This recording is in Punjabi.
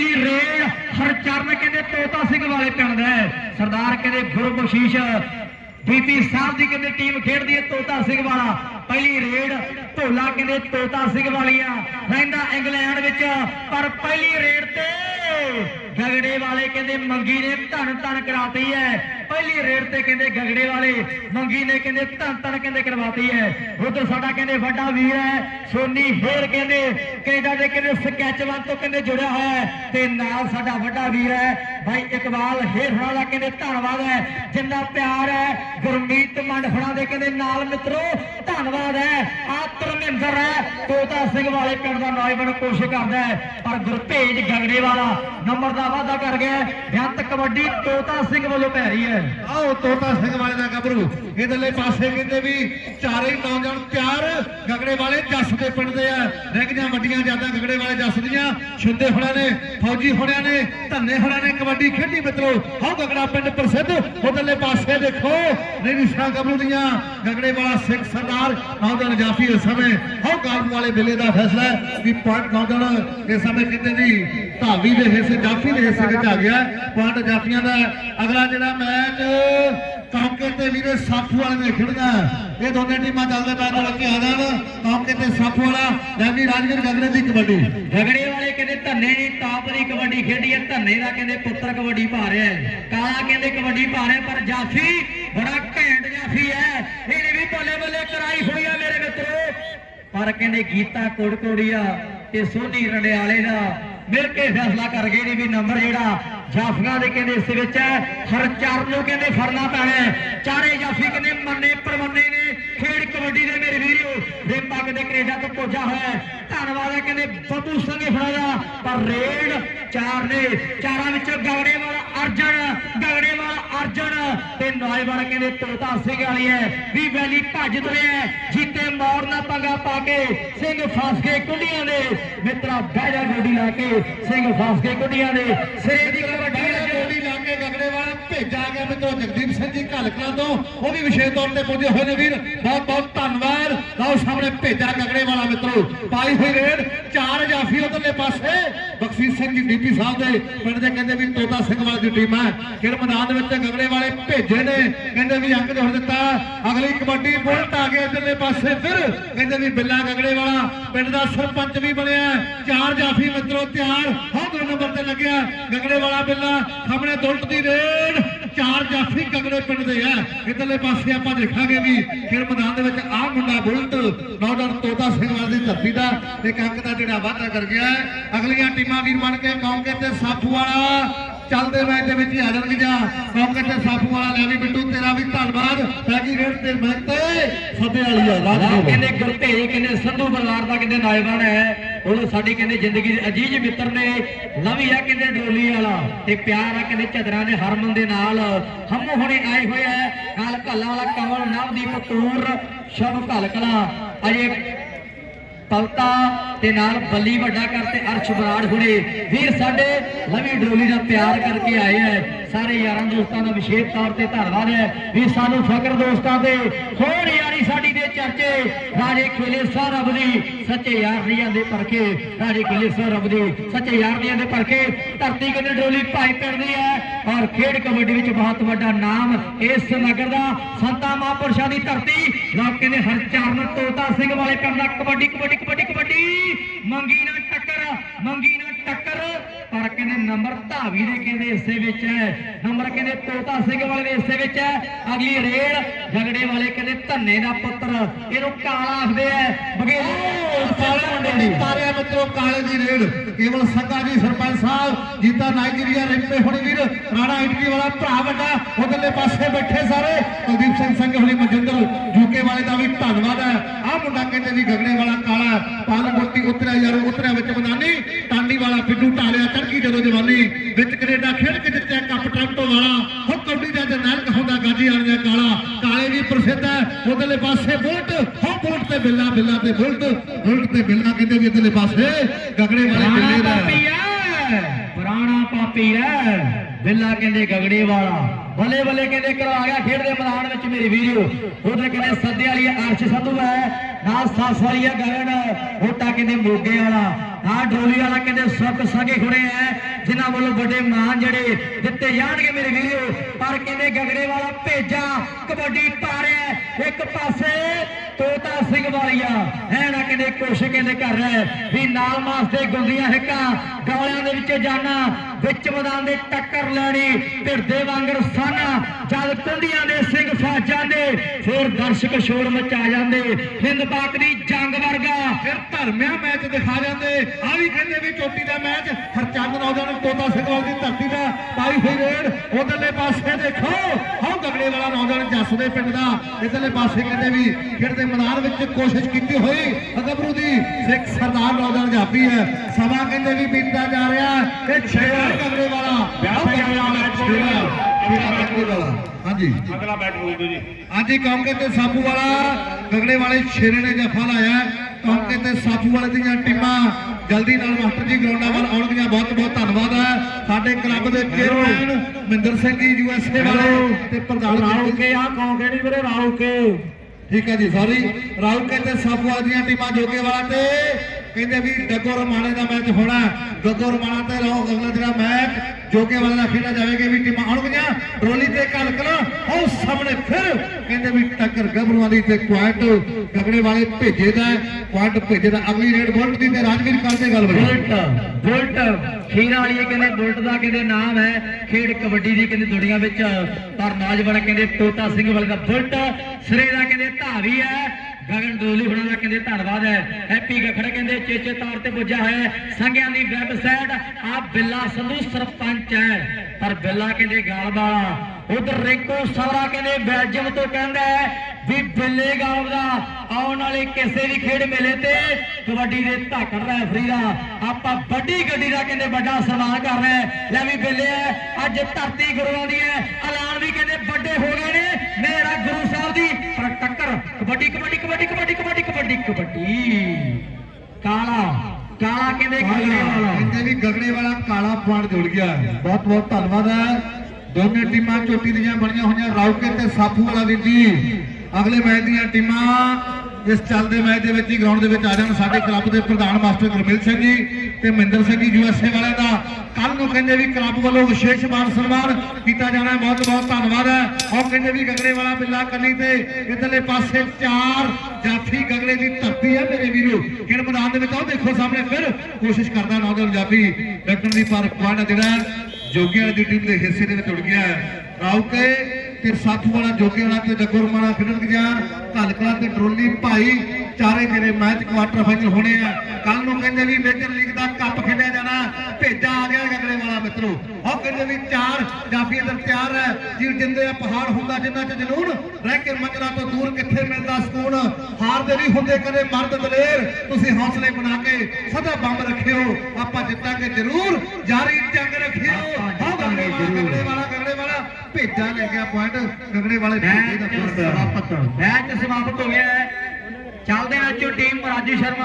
ਪਹਿਲੀ ਰੇਡ ਹਰਚਰਨ ਕਹਿੰਦੇ ਤੋਤਾ ਸਿੰਘ ਵਾਲੇ ਪਿੰਡ ਦਾ ਸਰਦਾਰ ਕਹਿੰਦੇ ਗੁਰਬਖਸ਼ੀਸ਼ ਬੀਪੀ ਸਾਹਿਬ ਦੀ ਕਹਿੰਦੇ ਟੀਮ ਖੇਡਦੀ ਹੈ ਤੋਤਾ ਸਿੰਘ ਵਾਲਾ। ਪਹਿਲੀ ਰੇਡ ਢੋਲਾ ਕਹਿੰਦੇ ਤੋਤਾ ਸਿੰਘ ਵਾਲੀਆਂ। ਰਹਿੰਦਾ ਇੰਗਲੈਂਡ ਵਿੱਚ, ਪਰ ਪਹਿਲੀ ਰੇਡ ਤੇ ਗਗੜੇ ਵਾਲੇ ਕਹਿੰਦੇ ਮੰਗੀ ਨੇ ਧਨ ਧਨ ਕਰਾਤੀ ਹੈ। ਪਹਿਲੀ ਰੇਡ ਤੇ ਕਹਿੰਦੇ ਗਗੜੇ ਵਾਲੇ, ਮੰਗੀ ਨੇ ਕਹਿੰਦੇ ਧਨ ਧਨ ਕਹਿੰਦੇ ਕਰਵਾਤੀ ਹੈ। ਉਧਰ ਸਾਡਾ ਕਹਿੰਦੇ ਵੱਡਾ ਵੀਰ ਹੈ, ਸੋਨੀ ਹੇਰ ਕਹਿੰਦੇ, ਕੈਨੇਡਾ ਦੇ ਕਹਿੰਦੇ ਸਕੈਚਵਨ ਤੋਂ ਕਹਿੰਦੇ ਜੁੜਿਆ ਹੋਇਆ ਹੈ ਤੇ ਨਾਲ ਸਾਡਾ ਵੱਡਾ ਵੀਰ ਹੈ। ਭਾਈ ਇਕਬਾਲ ਹੇਰ ਹੋਣਾ ਦਾ ਕਹਿੰਦੇ ਧੰਨਵਾਦ ਹੈ। ਜਿੰਨਾ ਪਿਆਰ ਹੈ, ਗੁਰਮੀਤ ਮੰਡ ਦੇ ਕਹਿੰਦੇ ਨਾਲ ਮਿੱਤਰੋ, ਧੰਨਵਾਦ ਹੈ। ਆ ਧਰਮਿੰਦਰ ਹੈ, ਤੋਤਾ ਸਿੰਘ ਵਾਲੇ ਪਿੰਡ ਦਾ ਨੌਜਵਾਨ ਕੋਸ਼ਿਸ਼ ਕਰਦਾ ਹੈ, ਪਰ ਗੁਰਭੇਜ ਗਗੜੇ ਵਾਲਾ ਨੰਬਰ ਦਾ ਵਾਅਦਾ ਕਰ ਗਿਆ ਬੇਅੰਤ ਕਬੱਡੀ ਤੋਤਾ ਸਿੰਘ ਵੱਲੋਂ ਪੈ ਰਹੀ ਹੈ। ਆਓ ਤੋਤਾ ਸਿੰਘ ਵਾਲੇ ਦਾ ਗੱਭਰੂ। ਇਧਰਲੇ ਪਾਸੇ ਕਹਿੰਦੇ ਵੀ ਚਾਰੇ ਹੀ ਨੌਜਵਾਨ ਪਿਆਰ ਗਗੜੇ ਵਾਲੇ ਜੱਸ ਦੇ ਪਿੰਡ ਦੇ ਆ। ਰਹਿ ਵੱਡੀਆਂ ਜ਼ਿਆਦਾ ਗਗੜੇ ਵਾਲੇ ਜੱਸ ਦੀਆਂ। ਛਿੰਦੇ ਹੋਣਿਆਂ ਨੇ, ਫੌਜੀ ਹੋਣਿਆਂ ਨੇ, ਧੰਨੇ ਹੋਣਾ ਨੇ ਕਬੱਡੀ ਖੇਡੀ ਮਿੱਤਰੋ। ਆਓ ਗਗੜਾ ਪਿੰਡ ਪ੍ਰਸਿੱਧ ਉਧਰਲੇ ਪਾਸੇ ਦੇਖੋ ਨਿਸ਼ਾ ਗੱਭਰੂ ਦੀਆਂ ਗਗੜੇ ਵਾਲਾ ਸਿੱਖ ਸਰਦਾਰ ਨੌਜਵਾਨ ਜਾਫੀ ਇਸ ਸਮੇਂ ਆਓ ਗਾਲਬ ਵਾਲੇ ਮੇਲੇ ਦਾ ਫੈਸਲਾ ਹੈ ਵੀ ਪੁਆਇੰਟ ਨੌਜਵਾਨ ਇਸ ਸਮੇਂ ਕਿਤੇ ਜੀ ਧਾਵੀ ਦੇ ਹਿੱਸੇ, ਜਾਫੀ ਦੇ ਹਿੱਸੇ ਵਿੱਚ ਆ ਗਿਆ। ਪੁਆਇੰਟ ਜਾਫੀਆਂ ਦਾ ਅਗਲਾ ਜਿਹੜਾ ਮੈਚ ਕਾਂਕੇ ਤੇ ਵੀਰੇ ਸਾਫੂ ਵਾਲੇ ਨੇ ਖੇਡਣਾ ਇਹ ਦੋਨੇ ਟੀਮਾਂ ਚੱਲਦੇ ਪੈ ਨਾਲ ਅੱਗੇ ਆ। ਜਾਣ ਕਾਂਕੇ ਤੇ ਸਾਫੂ ਵਾਲਾ ਲੈ ਵੀ ਰਾਜਵੀਰ ਦੀ ਕਬੱਡੀ। ਗਗੜੇ ਵਾਲੇ ਕਹਿੰਦੇ ਧੰਨੇ ਦੀ ਟਾਪ ਦੀ ਕਬੱਡੀ ਖੇਡੀ ਹੈ, ਧੰਨੇ ਦਾ ਕਹਿੰਦੇ ਪੁੱਤਰ ਕਬੱਡੀ ਪਾ ਰਿਹਾ ਹੈ। ਕਾਲਾ ਕਹਿੰਦੇ ਕਬੱਡੀ ਪਾ ਰਿਹਾ, ਪਰ ਜਾਫੀ ਬੜਾ ਘੈਂਟ ਜਾਫੀ ਹੈ। ਇਹਨੇ ਵੀ ਬੱਲੇ ਬੱਲੇ ਕਰਾਈ ਹੋਈ ਆ ਮੇਰੇ ਮਿੱਤਰੋ। ਪਰ ਕਹਿੰਦੇ ਗੀਤਾ ਕੋੜਕੋੜੀਆ ਤੇ ਸੋਨੀ ਰੰਡਿਆਲੇ ਦਾ ਮਿਲ ਕੇ ਫੈਸਲਾ ਕਰ ਗਏ ਨੇ ਵੀ ਨੰਬਰ ਜਿਹੜਾ ਜਾਫੀਆਂ ਦੇ ਕਹਿੰਦੇ ਇਸ ਵਿੱਚ ਹੈ, ਹਰ ਚਾਰ ਨੂੰ ਕਹਿੰਦੇ ਫੜਨਾ ਪੈਣਾ ਚਾਰੇ ਜਾਫੀ ਕਹਿੰਦੇ ਮੰਨੇ ਪਰਮੰਨੇ ਨੇ। ਖੇਡ ਕਬੱਡੀ ਦੇ ਮੇਰੇ ਵੀਰੋ, ਦੇ ਪੱਗ ਦੇ ਕੈਨੇਡਾ ਤੋਂ ਪਹੁੰਚਾ ਹੋਇਆ ਧੰਨਵਾਦ ਹੈ, ਕਹਿੰਦੇ ਬੱਬੂ ਸੰਗੇ ਫੜਾਇਆ, ਪਰ ਰੇਡ ਚਾਰ ਨੇ, ਚਾਰਾਂ ਵਿੱਚੋਂ ਗਗੜੇ ਵਾਲਾ ਅਰਜਨ ਗਗੜੇ ਵਾਲਾ ਅਰਜਨ ਤੇ ਨੌਜਵਾਨ ਕਹਿੰਦੇ ਤੋਤਾ ਸਿੰਘ ਵਾਲੀ ਹੈ, ਵੀ ਵੈਲੀ ਭੱਜ ਤੁਰਿਆ ਜੀਤੇ ਮੌਰ ਨਾਲ ਪੰਗਾ ਪਾ ਕੇ ਸਿੰਘ ਫਸ ਗਏ ਕੁੰਡੀਆਂ ਦੇ। ਮਿੱਤਰਾ ਬਹਿਜਾ ਗੋਡੀ ਲਾ ਕੇ, ਸਿੰਘ ਫਸ ਗਏ ਕੁੰਡੀਆਂ ਦੇ। ਸਿਰੇ ਦੀ ਕਬੱਡੀ ਪਹਿਲਾ ਲਾ ਕੇ ਗਗੜੇ ਵਾਲਾ ਭੇਜਾ ਗਿਆ ਮਿੱਤਰੋ ਜਗਦੀਪ ਸਿੰਘ ਜੀ ਘਲਕਲਾਂ ਤੋਂ। ਉਹ ਵੀ ਵਿਸ਼ੇਸ਼ ਤੌਰ ਤੇ ਪੁੱਜੇ ਹੋਏ ਨੇ ਵੀਰ। ਬਹੁਤ ਬਹੁਤ ਧੰਨਵਾਦ। ਲਓ ਸਾਹਮਣੇ ਭੇਜਾ ਗਗੜੇ ਵਾਲਾ ਮਿੱਤਰੋ। ਪਾਈ ਹੋਈ ਰੇਡ, ਚਾਰ ਜਾਫੀ ਉਧਰਲੇ ਪਾਸੇ। ਬਖਸ਼ੀਸ਼ ਸਿੰਘ ਜੀ ਡੀਪੀ ਸਾਹਿਬ ਦੇ ਪਿੰਡ ਦੇ ਕਹਿੰਦੇ ਵੀ ਤੋਤਾ ਸਿੰਘ ਵਾਲੀ ਦੀ ਟੀਮ ਹੈ। ਖੇਡ ਮੈਦਾਨ ਦੇ ਵਿੱਚ ਗਗੜੇ ਵਾਲੇ ਭੇਜੇ ਨੇ। ਕਹਿੰਦੇ ਵੀ ਅੰਕ ਜੋੜ ਦਿੱਤਾ। ਅਗਲੀ ਕਬੱਡੀ ਬੁਲਟ ਆ ਗਏ ਇਧਰਲੇ ਪਾਸੇ ਫਿਰ। ਕਹਿੰਦੇ ਵੀ ਬਿੱਲਾ ਗਗੜੇ ਵਾਲਾ ਪਿੰਡ ਦਾ ਸਰਪੰਚ ਵੀ ਬਣਿਆ। ਚਾਰ ਜਾਫੀ ਮਿੱਤਰੋ, ਤਿਆਰ। ਹਾਂ ਦੋ ਨੰਬਰ ਤੇ ਲੱਗਿਆ ਗਗੜੇ ਵਾਲਾ ਬਿੱਲਾ। ਸਾਹਮਣੇ ਦੁਲਟ ਦੀ ਰੇਡ। ਚਾਰ ਜਾਫੀ ਕਗੜੇ ਪਿੰਡ ਦੇ ਆ। ਇਧਰਲੇ ਪਾਸੇ ਆਪਾਂ ਦੇਖਾਂਗੇ ਵੀ ਖੇਡ ਮੈਦਾਨ ਦੇ ਵਿੱਚ ਆਹ ਮੁੰਡਾ ਬੁਲਟ ਨੌਜਵਾਨ ਤੋਤਾ ਸਿੰਘ ਵਾਲੀ ਦੀ ਧਰਤੀ ਦਾ ਇੱਕ ਅੰਕ ਦਾ ਜਿਹੜਾ ਵਾਅਦਾ ਕਰ ਗਿਆ ਹੈ। ਅਗਲੀਆਂ ਟੀਮਾਂ ਵੀਰ ਬਣ ਕੇ ਕੌਂਕੇ ਤੇ ਸਾਫੂ ਵਾਲਾ ਚੱਲਦੇ ਮੈਚ ਦੇ ਵਿੱਚ ਹੀ ਆ ਜਾਣਗੀਆਂ ਕੌਂਕੇ ਤੇ ਸਾਫੂ ਵਾਲਾ ਲੈ ਵੀ ਬਿੱਟੂ ਤੇਰਾ ਵੀ ਧੰਨਵਾਦ। ਪੈਗੀ ਰੇਡ ਤੇ ਮੈਚ ਤੇ ਸੱਦੇ ਵਾਲੀ ਆ ਰਾਜਪੁਰ ਕਹਿੰਦੇ ਗੁਰਭੇਜ ਕਹਿੰਦੇ ਸੰਧੂ ਬਰਨਾਰ ਦਾ ਕਹਿੰਦੇ ਨੌਜਵਾਨ ਹੈ। ਉਹ ਸਾਡੀ ਕਹਿੰਦੇ ਜ਼ਿੰਦਗੀ ਦੇ ਅਜੀਜ਼ ਮਿੱਤਰ ਨੇ ਲਵੀ ਆ ਕਹਿੰਦੇ ਡੋਲੀ ਵਾਲਾ ਤੇ ਪਿਆਰ ਆ ਕਹਿੰਦੇ ਝਦਰਾਂ ਦੇ ਹਰਮਨ ਦੇ ਨਾਲ। ਹਮੋ ਹੁਣੇ ਆਏ ਹੋਏ ਆ ਕਾਲ ਕੱਲਾ ਵਾਲਾ ਕਮਲ ਨਵਦੀਪ ਤੂਰ ਸ਼ਬ ਕਲਾ ਅਜੇ ਪਲਤਾ ਤੇ ਨਾਲ ਬੱਲੀ ਵੱਡਾ ਕਰਤੇ ਅਰਸ਼ ਬਰਾੜ ਹੁਣੇ। ਵੀਰ ਸਾਡੇ ਲਵੀ ਡਰੋਲੀ ਦਾ ਪਿਆਰ ਕਰਕੇ ਆਏ ਐ। ਸਾਰੇ ਯਾਰਾਂ ਦੋਸਤਾਂ ਦਾ ਵਿਸ਼ੇਸ਼ ਤੌਰ ਤੇ ਧੰਨਵਾਦ ਹੈ ਵੀ ਸਾਨੂੰ ਫਕਰ ਦੋਸਤਾਂ ਤੇ ਹੋਰ ਯਾਰੀ ਸਾਡੀ ਦੇ ਚਰਚੇ। ਰਾਜੇ ਖੇਲੇ ਸਾਹ ਰੱਬ ਦੀ, ਸੱਚੇ ਯਾਰ ਦੀਆਂ ਦੇ ਪਰਖੇ। ਰਾਜੇ ਖੇਲੇ ਸਾਹ ਰੱਬ ਦੀ, ਸੱਚੇ ਯਾਰ ਦੀਆਂ ਦੇ ਪਰਖੇ। ਧਰਤੀ ਕਿੰਨੇ ਡੋਲੀ ਭਾਈ ਪਿੰਡਦੀ ਹੈ ਔਰ ਖੇਡ ਕਬੱਡੀ ਵਿੱਚ ਬਹੁਤ ਵੱਡਾ ਨਾਮ ਇਸ ਨਗਰ ਦਾ। ਸੰਤਾ ਮਹਾਂਪੁਰਸ਼ਾਂ ਦੀ ਧਰਤੀ। ਲੋਕ ਕਹਿੰਦੇ ਹਰ ਚਰਨ ਤੋਤਾ ਸਿੰਘ ਵਾਲੇ ਪਿੰਡ ਦਾ ਕਬੱਡੀ ਕਬੱਡੀ ਕਬੱਡੀ ਕਬੱਡੀ। ਮੰਗੀ ਨਾ ਟੱਕਰ ਮੰਗੀ ਨਾ ਟੱਕਰ। ਪਰ ਕਹਿੰਦੇ ਨੰਬਰ ਧਾਵੀ ਦੇ ਕਹਿੰਦੇ ਹਿੱਸੇ ਵਿੱਚ ਹੈ। ਨੰਬਰ ਕਹਿੰਦੇ ਤੋਤਾ ਸਿੰਘ ਵਾਲੇ ਦੇ ਹਿੱਸੇ ਵਿੱਚ ਹੈ। ਅਗਲੀ ਰੇਡ ਝਗੜੇ ਵਾਲੇ ਕਹਿੰਦੇ ਧੰਨੇ ਦਾ ਪੁੱਤਰ। ਇਹਨੂੰ ਕਾਲਾ ਆਖਦੇ ਐ ਬਗੇਰੇ ਕਾਲੇ ਮੁੰਡੇ ਦੀ। ਤਾਰਿਆ ਮਿੱਤਰੋ ਕਾਲੇ ਦੀ ਰੇਡ ਕੇਵਲ ਸੰਗਾ ਜੀ ਸਰਪੰਚ ਸਾਹਿਬ ਜੀਤਾ ਨਾਈਜੀਰੀਆ ਰਿੰਪੇ ਹੁਣੀ ਵੀਰ ਰਾਣਾ ਇਟਲੀ ਵਾਲਾ ਭਰਾ ਵੱਡਾ ਉਧਰਲੇ ਪਾਸੇ ਬੈਠੇ ਸਾਰੇ। ਕੁਲਦੀਪ ਸਿੰਘ ਸੰਘ ਹੁਣੀ ਮਨਜਿੰਦਰ ਯੂਕੇ ਵਾਲੇ ਦਾ ਵੀ ਧੰਨਵਾਦ ਹੈ। ਆਹ ਮੁੰਡਾ ਕਹਿੰਦੇ ਵੀ ਗਗੜੇ ਵਾਲਾ ਕਾਲਾ ਪਾਲ ਗੁੱਟੀ ਉਤਰਿਆ ਯਾਰ ਉਤਰਿਆ ਵਿੱਚ ਮਦਾਨੀ ਟਾਂਡੀ ਵਾਲਾ ਪਿੱਡੂ ਢਾਲਿਆ ਚੜਕੀ ਜਦੋਂ ਜਵਾਨੀ ਵਿੱਚ ਕੈਨੇਡਾ ਖੇਡ ਕੇ ਜਿੱਤਿਆ ਕੱਪ ਟਰੰਟੋ ਵਾਲਾ ਹੋ ਕੌਡੀ ਦਾ ਜਨਰਲ ਕਹਾਉਂਦਾ ਗਾਜੀ ਵਾਲਿਆ ਕਾਲਾ ਕਾਲੇ ਵੀ ਪ੍ਰਸਿੱਧ ਹੈ ਉਧਰਲੇ ਪਾਸੇ ਬੁਲਟ ਹੋ ਬੁਲਟ ਤੇ ਬਿੱਲਾ ਬਿੱਲਾ ਤੇ ਬੁਲਟ ਬੁਲਟ ਤੇ ਬਿੱਲਾ ਕਹਿੰਦੇ ਵੀ ਇਧਰਲੇ ਪਾਸੇ ਗਗੜੇ ਵਾਲੇ ਬਿੱਲੇ ਦਾ। ਪੁਰਾਣਾ ਪਾਪੀ ਐ ਬਿੱਲਾ ਕਹਿੰਦੇ ਗਗੜੇ ਵਾਲਾ। ਬੱਲੇ ਬੱਲੇ ਕਹਿੰਦੇ ਕਰਵਾ ਗਿਆ, ਖੇਡ ਦੇ ਮੈਦਾਨ ਵਿੱਚ ਮੇਰੇ ਵੀਰੋ। ਉਹਦੇ ਕਹਿੰਦੇ ਸੱਦੇ ਵਾਲੀ ਅਰਸ਼ ਸੰਧੂ ਹੈ। ਨਾਲ ਸਾਸ ਵਾਲੀ ਹੈ ਗਗਨ। ਹੋਟਾ ਕਹਿੰਦੇ ਮੋਗੇ ਵਾਲਾ। ਆ ਡੋਲੀ ਵਾਲਾ ਕਹਿੰਦੇ ਸੁੱਖ ਸੰਗੇ ਖੁੜੇ ਐ ਜਿਨ੍ਹਾਂ ਵੱਲੋਂ ਵੱਡੇ ਮਾਨ ਜਿਹੜੇ ਦਿੱਤੇ ਜਾਣਗੇ ਮੇਰੇ ਵੀਰੋ। ਪਰ ਕਹਿੰਦੇ ਗਗੜੇ ਵਾਲਾ ਭੇਜਾ, ਕਬੱਡੀ ਪਾ ਰਿਹਾ ਇੱਕ ਪਾਸੇ ਤੋਤਾ ਸਿੰਘ ਵਾਲੀਆ। ਐ ਨਾ ਕਹਿੰਦੇ ਕੋਸ਼ਿਸ਼ ਕਹਿੰਦੇ ਕਰ ਰਿਹਾ। ਵੀ ਨਾਲ ਮਾਸ ਦੇ ਗੁੰਦੀਆਂ ਹਿੱਕਾਂ, ਗਾਲਿਆਂ ਦੇ ਵਿੱਚ ਜਾਣਾ ਵਿੱਚ ਮੈਦਾਨ ਦੇ ਟੱਕਰ ਲੈਣੀ ਢਿਰਦੇ ਵਾਂਗਰ ਸਾਨਾ, ਜਦ ਕੁੰਡੀਆਂ ਦੇ ਸਿੰਘ ਫਸ ਜਾਂਦੇ, ਫਿਰ ਦਰਸ਼ਕ ਸ਼ੋਰ ਮਚਾ ਜਾਂਦੇ। ਹਿੰਦ ਪਾਕ ਦੀ ਜੰਗ ਵਰਗਾ। ਫਿਰ ਧਰਮਿਆ ਮੈਚ ਦਿਖਾ ਜਾਂਦੇ। ਆ ਵੀ ਕਹਿੰਦੇ ਵੀ ਚੋਟੀ ਦਾ ਮੈਚ ਹਰਚੰਦ ਨੌਜਵਾਨ ਤੋਤਾ ਸਿੰਘਵਾਲ ਦੀ ਧਰਤੀ ਦਾ ਪਾਈ ਹੋਈ ਰੇਡ। ਉਧਰਲੇ ਪਾਸੇ ਦੇਖੋ ਹਾਂ ਗਗੜੇ ਵਾਲਾ ਨੌਜਵਾਨ ਜੱਸ ਦੇ ਪਿੰਡ ਦਾ। ਇਧਰਲੇ ਪਾਸੇ ਕਹਿੰਦੇ ਵੀ ਖੇਡਦੇ ਮੈਦਾਨ ਵਿੱਚ ਕੋਸ਼ਿਸ਼ ਕੀਤੀ ਹੋਈ। ਅਗਬਰੂ ਦੀ ਸਿੱਖ ਸਰਦਾਰ ਨੌਜਵਾਨ ਜਾਪੀ ਹੈ। ਸਮਾਂ ਕਹਿੰਦੇ ਵੀ ਬੀਤਦਾ ਜਾ ਰਿਹਾ। ਹੈ। ਇਹ ਛੇੜਾ ਗਗੜੇ ਵਾਲਾ। ਵਿਆਹ ਗਿਆ ਮੈਚ ਵਾਲਾ। ਹਾਂਜੀ। ਅਗਲਾ ਬੈਟ ਬੋਲ ਦਿਓ ਜੀ। ਹਾਂਜੀ ਕੌਂਕੇ ਤੇ ਸਾਪੂ ਵਾਲਾ। ਗਗੜੇ ਵਾਲੇ ਸ਼ੇਰੇ ਨੇ ਜਫਾ ਲਾਇਆ। ਕੌਂਕੇ ਤੇ ਸਾਪੂ ਵਾਲੇ ਦੀਆਂ ਟੀਮਾਂ। ਜਲਦੀ ਨਾਲ ਮਾਸਟਰ ਜੀ ਗਰਾਊਂਡਾਂ ਵੱਲ ਆਉਣਗੀਆਂ। ਬਹੁਤ ਬਹੁਤ ਧੰਨਵਾਦ ਹੈ। ਸਾਡੇ ਕਲੱਬ ਦੇ ਚੇਅਰਮੈਨ ਮਹਿੰਦਰ ਸਿੰਘ ਜੀ ਯੂਐਸਏ ਵਾਲੇ ਤੇ ਪ੍ਰਧਾਨ ਰਾਉ ਕੇ ਆ। ਕੌਂਕੇ ਨਹੀਂ ਵੀਰੇ? ਰਾਉ ਕੇ। ਠੀਕ ਹੈ ਜੀ ਸੌਰੀ ਰਾਹੁਲ ਕਹਿੰਦੇ ਸਾਪੂ ਵਾਲੇ ਦੀਆਂ ਟੀਮਾਂ ਜੋਗੇ ਵਾਲਾ ਤੇ। ਕਹਿੰਦੇ ਵੀ ਡੱਗੋ ਰਮਾਣੇ ਦਾ ਮੈਚ ਹੋਣਾ। ਡੱਗੋ ਰਮਾਣਾ ਤੇ ਰਹੋ ਅਗਲਾ ਜਿਹੜਾ ਮੈਚ। ਜੋਗੇ ਵਾਲੇ ਦਾ ਖੇਡਿਆ ਜਾਵੇਗਾ ਵੀ ਟੀਮਾਂ ਆਉਣਗੀਆਂ। ਟਰੋਲੀ ਤੇ ਕਲਕਲਾ ਉਹ ਕਹਿੰਦੇ ਵੀ ਟੱਕਰ ਗੱਭਰੂਆਂ ਦੀ ਤੇ ਕੁਆਂਟ ਗਗੜੇ ਵਾਲੇ ਭੇਜੇ ਦਾ ਕੁਆਂਟ ਭੇਜੇ ਦਾ। ਅਗਲੀ ਰੇਡ ਬੁਲਟ ਦੀ ਤੇ ਰਾਜਵੀਰ ਕਰਦੇ ਗੱਲ ਬਣੀ ਬੁਲਟ ਬੁਲਟ। ਖੀਰਾ ਵਾਲੀ ਕਹਿੰਦੇ, ਬੁਲਟ ਦਾ ਕਹਿੰਦੇ ਨਾਮ ਹੈ ਖੇਡ ਕਬੱਡੀ ਦੀ, ਕਹਿੰਦੇ ਦੁਨੀਆ ਵਿੱਚ। ਪਰ ਨੌਜਵਾਨ ਕਹਿੰਦੇ, ਤੋਤਾ ਸਿੰਘ ਵਾਲੇ ਬੁਲਟ। ਸਿਰੇ ਦਾ ਕਹਿੰਦੇ ਧਾਵੀ ਹੈ। ਗਗਨ ਦੋਲੀ ਹੁਣਾਂ ਦਾ ਕਹਿੰਦੇ ਧੰਨਵਾਦ ਹੈ। ਹੈਪੀ ਗਖੜ ਕਹਿੰਦੇ, ਚੇਚੇ ਤੌਰ ਤੇ ਪੁੱਜਿਆ ਹੈ। ਸੰਘਿਆਂ ਦੀ ਵੈਬਸਾਈਟ ਆ ਬਿੱਲਾ ਸੰਧੂ ਸਰਪੰਚ ਹੈ। ਪਰ ਬਿੱਲਾ ਕਹਿੰਦੇ ਗਾਲ ਵਾਲਾ। ਉਧਰ ਰਿੰਕੂ ਸਵਰਾ ਕਹਿੰਦੇ ਬੈਲਜੀਅਮ ਤੋਂ ਕਹਿੰਦਾ ਵੀ ਬਿੱਲੇ ਗਾਲ ਦਾ ਆਉਣ ਵਾਲੇ ਕਿਸੇ ਵੀ ਖੇਡ ਮੇਲੇ ਤੇ ਕਬੱਡੀ ਦੇ ਧਾਕੜ ਰੈਫਰੀ ਦਾ। ਆਪਾਂ ਵੱਡੀ ਗੱਡੀ ਦਾ ਕਹਿੰਦੇ ਵੱਡਾ ਸਨਮਾਨ ਕਰ ਰਹੇ ਹਾਂ। ਲੈ ਵੀ ਬਿੱਲੇ ਅੱਜ ਧਰਤੀ ਗੁਰੂਆਂ ਦੀ ਹੈ। ਐਲਾਨ ਵੀ ਕਹਿੰਦੇ ਵੱਡੇ ਹੋ ਗਏ ਨੇ। ਮੇਰਾ ਗੁਰੂ ਸਾਹਿਬ ਦੀ ਪਰ ਟੱਕਰ। ਕਬੱਡੀ ਕਬੱਡੀ ਕਬੱਡੀ ਕਾਲਾ ਕਾਲਾ ਕਹਿੰਦੇ ਗਗੜੇ ਵਾਲਾ ਕਹਿੰਦੇ ਵੀ ਗਗੜੇ ਵਾਲਾ ਕਾਲਾ ਪੁਆਇੰਟ ਜੁੜ ਗਿਆ। ਬਹੁਤ ਬਹੁਤ ਧੰਨਵਾਦ ਹੈ। ਦੋਨੇ ਟੀਮਾਂ ਚੋਟੀ ਦੀਆਂ ਬਣੀਆਂ ਹੋਈਆਂ ਰੌਕੇ ਤੇ ਸਾਫੂ ਵਾਲਾ ਵੀਰ ਜੀ ਅਗਲੇ ਮੈਚ ਦੀਆਂ ਟੀਮਾਂ ਇਸ ਚੱਲਦੇ ਮੈਚ ਦੇ ਵਿੱਚ ਹੀ ਗਰਾਊਂਡ ਦੇ ਵਿੱਚ ਆ ਜਾਣ ਸਾਡੇ ਕਲੱਬ ਦੇ ਪ੍ਰਧਾਨ ਮਾਸਟਰ ਗੁਰਮੇਲ ਸਿੰਘ ਜੀ ਤੇ ਮਹਿੰਦਰ ਸਿੰਘ ਜੀ ਯੂਐਸਏ ਵਾਲਿਆਂ ਦਾ। ਕੱਲ ਨੂੰ ਕਹਿੰਦੇ ਵੀ ਕਲੱਬ ਵੱਲੋਂ ਵਿਸ਼ੇਸ਼ ਮਾਨ ਸਨਮਾਨ ਕੀਤਾ ਜਾਣਾ ਹੈ। ਬਹੁਤ ਬਹੁਤ ਧੰਨਵਾਦ ਹੈ। ਉਹ ਕਹਿੰਦੇ ਵੀ ਗਗੜੇ ਵਾਲਾ ਬਿੱਲਾ ਕੰਨੀ ਤੇ ਇਧਰਲੇ ਪਾਸੇ ਚਾਰ ਜਾਫੀ ਗਗੜੇ ਦੀ ਧਰਤੀ ਹੈ ਮੇਰੇ ਵੀਰੋ। ਖੇਡ ਮੈਦਾਨ ਦੇ ਵਿੱਚ ਆਓ, ਦੇਖੋ ਸਾਹਮਣੇ ਫਿਰ ਕੋਸ਼ਿਸ਼ ਕਰਦਾ ਨੌਜਵਾਨ ਜਾਫੀ ਡੱਕਣ ਦੀ ਪਰ ਪੁਆਇੰਟ ਜਿਹੜਾ ਜੋਗੀਆਂ ਦੀ ਟੀਮ ਦੇ ਹਿੱਸੇ ਦੇ ਵਿੱਚ ਉੜ ਗਿਆ ਰਾਉਕੇ ਤੇ ਸਾਥੂ ਵਾਲਾ ਜੋਗੀ ਵਾਲਾ ਤੇ ਡੱਗੋਰ ਵਾਲਾ ਖੇਡਣ ਗਿਆ। ਧਲਕਲਾ ਤੇ ਟਰੋਲੀ ਭਾਈ, ਚਾਰੇ ਜਿਹੜੇ ਮੈਚ ਕੁਆਟਰ ਫਾਈਨਲ ਹੋਣੇ ਆ। ਕੱਲ ਨੂੰ ਕਹਿੰਦੇ ਵੀ ਮੇਜਰ ਲੀਗ ਦਾ ਕੱਪ ਖੇਡਿਆ ਜਾਣਾ ਭੇਜਾ ਆ ਗਿਆ ਗਗੜੇ ਵਾਲਾ ਮਿੱਤਰੋ। ਉਹ ਕਹਿੰਦੇ ਵੀ ਚਾਰ ਜਾਫੀ ਅੰਦਰ ਤਿਆਰ ਹੈ ਜੀ ਜਿੰਦੇ ਆ ਪਹਾੜ ਹੁੰਦਾ ਜਿੰਨਾ ਚ ਜਨੂਨ, ਰਹਿ ਕੇ ਮੰਜ਼ਲਾਂ ਤੋਂ ਦੂਰ ਕਿੱਥੇ ਮਿਲਦਾ ਸਕੂਨ। ਹਾਰਦੇ ਵੀ ਹੁੰਦੇ ਕਦੇ ਮਰਦ ਦਲੇਰ। ਤੁਸੀਂ ਹੌਸਲੇ ਬਣਾ ਕੇ ਸਦਾ ਬੰਬ ਰੱਖਿਓ, ਆਪਾਂ ਜਿੱਤਾਂਗੇ ਜ਼ਰੂਰ। ਜਾਰੀ ਜੰਗ ਰੱਖਿਓ। ਹਾਂ ਗਗੜੇ ਵਾਲਾ ਗਗੜੇ ਵਾਲਾ ਗਗੜੇ ਵਾਲਾ। ਭੇਜਾ ਲੈ ਗਿਆ ਪੁਆਇੰਟ ਗਗੜੇ ਵਾਲੇ ਭੇਜੇ ਦਾ ਮੈਚ ਪੁਆਇੰਟ ਸਮਾਪਤ ਮੈਚ ਸਮਾਪਤ ਹੋ ਗਿਆ ਹੈ। ਚੱਲਦੇ ਨਾਲ ਚੋ ਟੀਮ ਰਾਜੂ ਸ਼ਰਮਾ